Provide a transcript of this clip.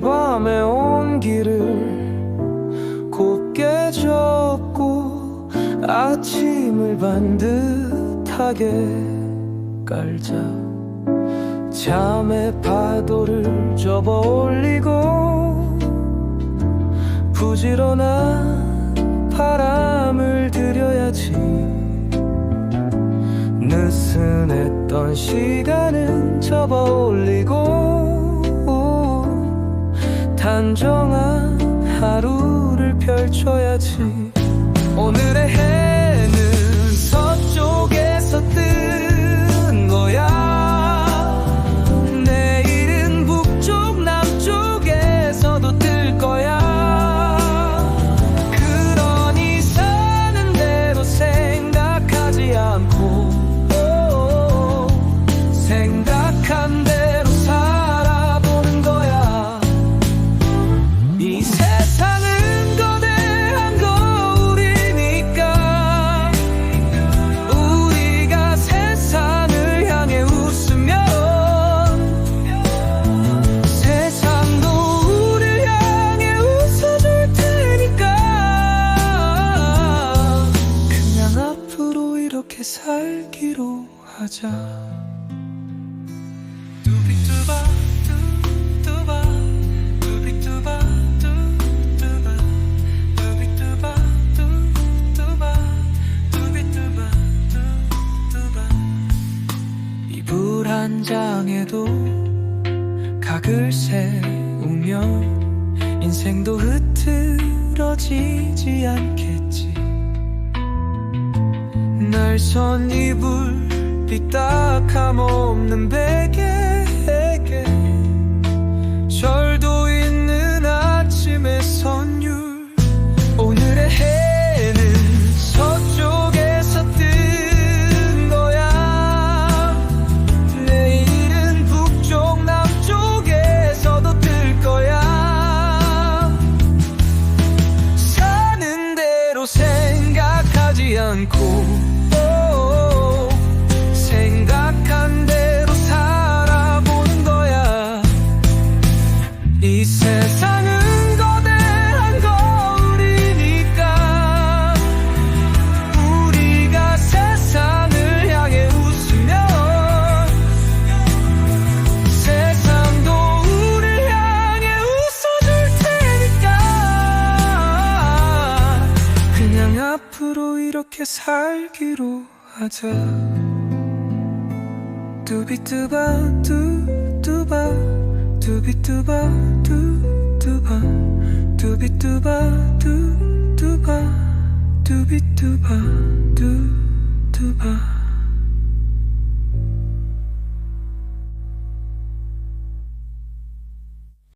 밤에 온 길을 곱게 접고 아침을 반듯하게 깔자. 잠의 파도를 접어 올리고 부지런한 바람을 들여야지. 느슨했던 시간은 접어 올리 단정한 하루를 펼쳐야지. 오늘의 해 하자. 두비두바 두두바 두비두바 두두바 두비두바 두두바 두비두바 두두바 이불 한 장에도 각을 세우면 인생도 흐트러지지 않겠지. 날선 이불 삐딱함 없는 베개 이 세상은 거대한 거울이니까 우리가 세상을 향해 웃으면 세상도 우리를 향해 웃어줄 테니까 그냥 앞으로 이렇게 살기로 하자. 두비뚜바 두두바 두비두바 두두바 두비두바 두두바 두비두바 두두바.